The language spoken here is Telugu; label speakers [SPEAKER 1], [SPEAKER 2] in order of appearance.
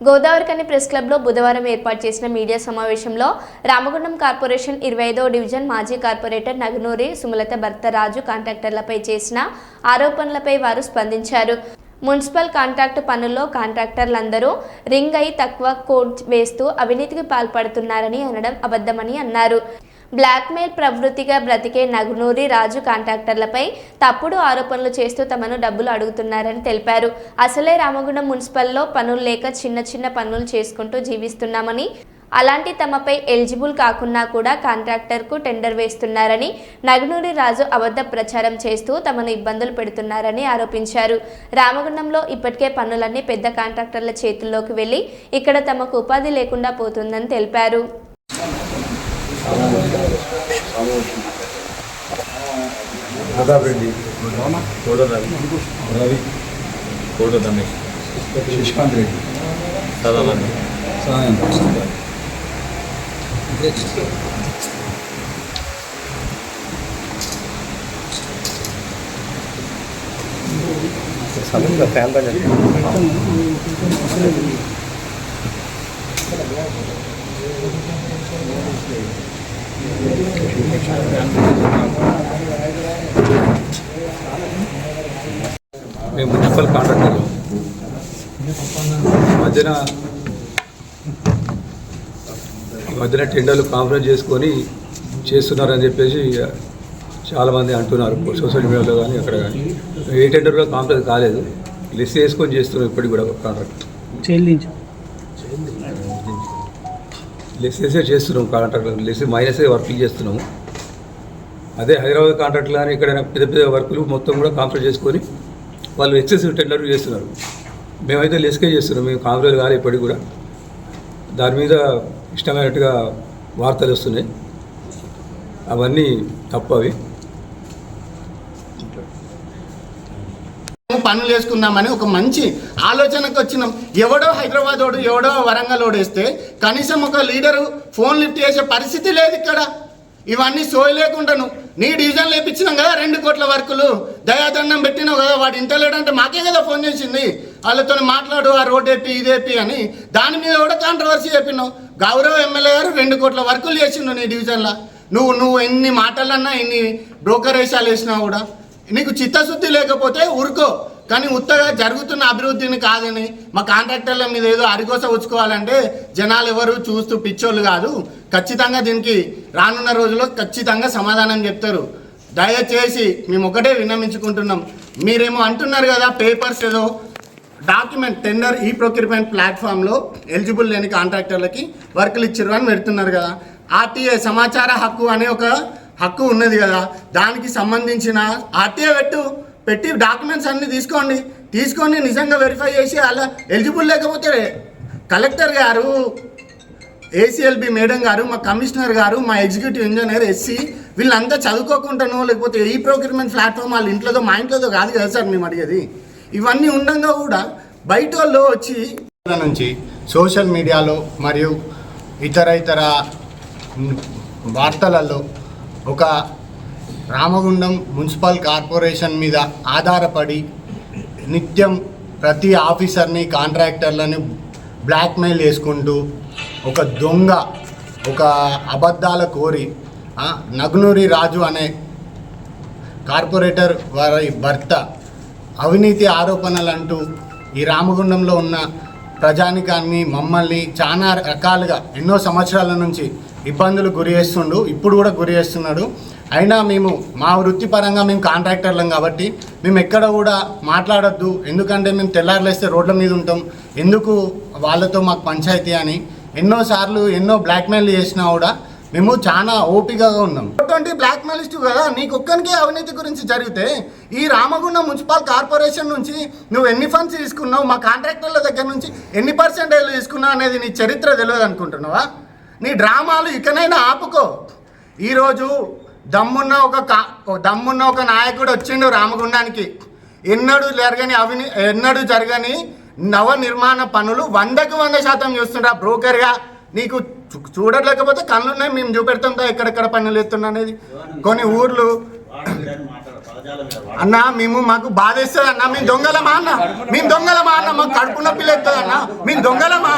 [SPEAKER 1] గోదావరికని ప్రెస్ క్లబ్లో బుధవారం ఏర్పాటు చేసిన మీడియా సమావేశంలో రామగుండం కార్పొరేషన్ ఇరవై ఐదో డివిజన్ మాజీ కార్పొరేటర్ నగనూరి సుమలత భర్త రాజు కాంట్రాక్టర్లపై చేసిన ఆరోపణలపై వారు స్పందించారు. మున్సిపల్ కాంట్రాక్టు పనుల్లో కాంట్రాక్టర్లందరూ రింగ్ అయి తక్కువ కోడ్ వేస్తూ అవినీతికి పాల్పడుతున్నారని అనడం అబద్ధమని అన్నారు. బ్లాక్మెయిల్ ప్రవృత్తిగా బ్రతికే నగునూరి రాజు కాంట్రాక్టర్లపై తప్పుడు ఆరోపణలు చేస్తూ తమను డబ్బులు అడుగుతున్నారని తెలిపారు. అసలే రామగుండం మున్సిపల్లో పనులు లేక చిన్న చిన్న పనులు చేసుకుంటూ జీవిస్తున్నామని అలాంటి తమపై ఎలిజిబుల్ కాకున్నా కూడా కాంట్రాక్టర్కు టెండర్ వేస్తున్నారని నగునూరి రాజు అబద్ధ ప్రచారం చేస్తూ తమను ఇబ్బందులు పెడుతున్నారని ఆరోపించారు. రామగుండంలో ఇప్పటికే పనులన్నీ పెద్ద కాంట్రాక్టర్ల చేతుల్లోకి వెళ్ళి ఇక్కడ తమకు ఉపాధి లేకుండా పోతుందని తెలిపారు.
[SPEAKER 2] ప్రతాప్ రెడ్డి
[SPEAKER 3] కోట రవి
[SPEAKER 2] రవి
[SPEAKER 3] కోట రమేష్
[SPEAKER 2] శశికాంత్ రెడ్డి
[SPEAKER 3] సదానంద
[SPEAKER 2] సాయం
[SPEAKER 4] మేము మున్సిపల్ కాంట్రాక్టర్లు. ఈ మధ్యన ఈ మధ్యన టెండర్లు కాన్ఫరెన్స్ చేసుకొని చేస్తున్నారని చెప్పేసి చాలామంది అంటున్నారు. సోషల్ మీడియాలో కానీ అక్కడ కానీ. ఏ టెండర్ కూడా కాన్ఫరెన్స్ కాలేదు. లిస్ట్ వేసుకొని చేస్తున్నాం ఇప్పటికి కూడా కాంట్రాక్ట్.
[SPEAKER 5] చెల్లించు.
[SPEAKER 4] లిస్ట్ చేస్తున్నాం కాంట్రాక్ట్ లిస్ట్ మైనసే వర్క్లు చేస్తున్నాము. అదే హైదరాబాద్ కాంట్రాక్ట్లు కానీ ఇక్కడ పెద్ద పెద్ద వర్కులు మొత్తం కూడా కాన్ఫరెన్స్ చేసుకొని వాళ్ళు ఎక్సెసివ్ టెండర్లు చేస్తున్నారు. మేమైతే లెస్కే చేస్తున్నాం మేము కాంగ్రెస్ కానీ ఇప్పటికి కూడా. దాని మీద ఇష్టమైనట్టుగా వార్తలు వస్తున్నాయి. అవన్నీ తప్పవి
[SPEAKER 6] పనులు వేసుకుందామని ఒక మంచి ఆలోచనకు వచ్చినాం. ఎవడో హైదరాబాద్ ఓడు ఎవడో వరంగల్ ఓడు వేస్తే కనీసం ఒక లీడరు ఫోన్ లిఫ్ట్ చేసే పరిస్థితి లేదు ఇక్కడ. ఇవన్నీ సోయి లేకుండాను. నీ డివిజన్ లేపించినాం కదా రెండు కోట్ల వర్కులు. దయాదండం పెట్టినావు కదా వాడు ఇంటలేడంటే మాకే కదా ఫోన్ చేసింది. వాళ్ళతో మాట్లాడు ఆ రోడ్ ఏపి ఇదేపి అని దాని మీద కూడా కాంట్రవర్సీ చెప్పినావు గౌరవ ఎమ్మెల్యే గారు రెండు కోట్ల వర్కులు చేసిండు నీ డివిజన్లో నువ్వు నువ్వు ఎన్ని మాటలన్నా ఎన్ని బ్రోకర్ వేషాలు వేసినా కూడా నీకు చిత్తశుద్ధి లేకపోతే ఊరుకో. కానీ ఉత్తగా జరుగుతున్న అభివృద్ధిని కాదని మా కాంట్రాక్టర్ల మీద ఏదో అరికోస ఉంచుకోవాలంటే జనాలు ఎవరు చూస్తూ పిచ్చోళ్ళు కాదు. ఖచ్చితంగా దీనికి రానున్న రోజుల్లో ఖచ్చితంగా సమాధానం చెప్తారు. దయచేసి మేము ఒకటే విన్నమించుకుంటున్నాం మీరేమో అంటున్నారు కదా పేపర్స్ ఏదో డాక్యుమెంట్ టెండర్ ఈ ప్రొక్యూర్మెంట్ ప్లాట్ఫామ్లో ఎలిజిబుల్ లేని కాంట్రాక్టర్లకి వర్కులు ఇచ్చారు అని పెడుతున్నారు కదా. ఆర్టీఏ సమాచార హక్కు అనే ఒక హక్కు ఉన్నది కదా. దానికి సంబంధించిన ఆర్టీఏ పెట్టు. పెట్టి డాక్యుమెంట్స్ అన్ని తీసుకోండి. తీసుకొని నిజంగా వెరిఫై చేసి అలా ఎలిజిబుల్ లేకపోతే కలెక్టర్ గారు ఏసీఎల్బి మేడం గారు మా కమిషనర్ గారు మా ఎగ్జిక్యూటివ్ ఇంజనీర్ ఎస్సీ వీళ్ళంతా చదువుకోకుండానో లేకపోతే ఈ ప్రొక్యూర్మెంట్ ప్లాట్ఫామ్ వాళ్ళ ఇంట్లోదో మా ఇంట్లోదో కాదు కదా సార్ మేము అడిగేది. ఇవన్నీ ఉండగా కూడా బయట వాళ్ళు వచ్చి నుంచి సోషల్ మీడియాలో మరియు ఇతర ఇతర వార్తలలో ఒక రామగుండం మున్సిపల్ కార్పొరేషన్ మీద ఆధారపడి నిత్యం ప్రతి ఆఫీసర్ని కాంట్రాక్టర్లని బ్లాక్మెయిల్ చేసుకుంటూ ఒక దొంగ ఒక అబద్ధాల కోరి నగ్నూరి రాజు అనే కార్పొరేటర్ వారి భర్త అవినీతి ఆరోపణలు అంటూ ఈ రామగుండంలో ఉన్న ప్రజానికాన్ని మమ్మల్ని చాలా రకాలుగా ఎన్నో సంవత్సరాల నుంచి ఇబ్బందులు గురి చేస్తుండు ఇప్పుడు కూడా గురి చేస్తున్నాడు. అయినా మేము మా వృత్తిపరంగా మేము కాంట్రాక్టర్లం కాబట్టి మేము ఎక్కడ కూడా మాట్లాడొద్దు. ఎందుకంటే మేము తెల్లారులేస్తే రోడ్ల మీద ఉంటాం. ఎందుకు వాళ్ళతో మాకు పంచాయతీ అని ఎన్నోసార్లు ఎన్నో బ్లాక్మెయిల్ చేసినా కూడా మేము చాలా ఓపికగా ఉన్నాం. అటువంటి బ్లాక్మెయిలిస్ట్ కదా నీకు ఒక్కనికే అవినీతి గురించి జరిగితే ఈ రామగుండం మున్సిపల్ కార్పొరేషన్ నుంచి నువ్వు ఎన్ని ఫండ్స్ తీసుకున్నావు? మా కాంట్రాక్టర్ల దగ్గర నుంచి ఎన్ని పర్సెంటేజ్ తీసుకున్నావు అనేది నీ చరిత్ర తెలియదు అనుకుంటున్నావా నీ డ్రామాలు ఇకనైనా ఆపుకో. ఈరోజు దమ్మున్న ఒక కా దమ్మున్న ఒక నాయకుడు వచ్చిండు రామగుండానికి. ఎన్నడూ జరగని అవిని ఎన్నడూ జరగని నవ నిర్మాణ పనులు వందకు వంద శాతం చూస్తుండ్రా బ్రోకర్గా నీకు చూ- చూడలేకపోతే కళ్ళున్నాయి మేము చూపెడతాం ఎక్కడెక్కడ పనులు ఎత్తున్నా అనేది. కొన్ని ఊర్లు అన్న మేము మాకు బాధ ఇస్తుంది అన్న మేము దొంగలమా అన్న? మేము దొంగలమా అన్న? మాకు కడుపు నొప్పి లేదు అన్న మేము దొంగలమా?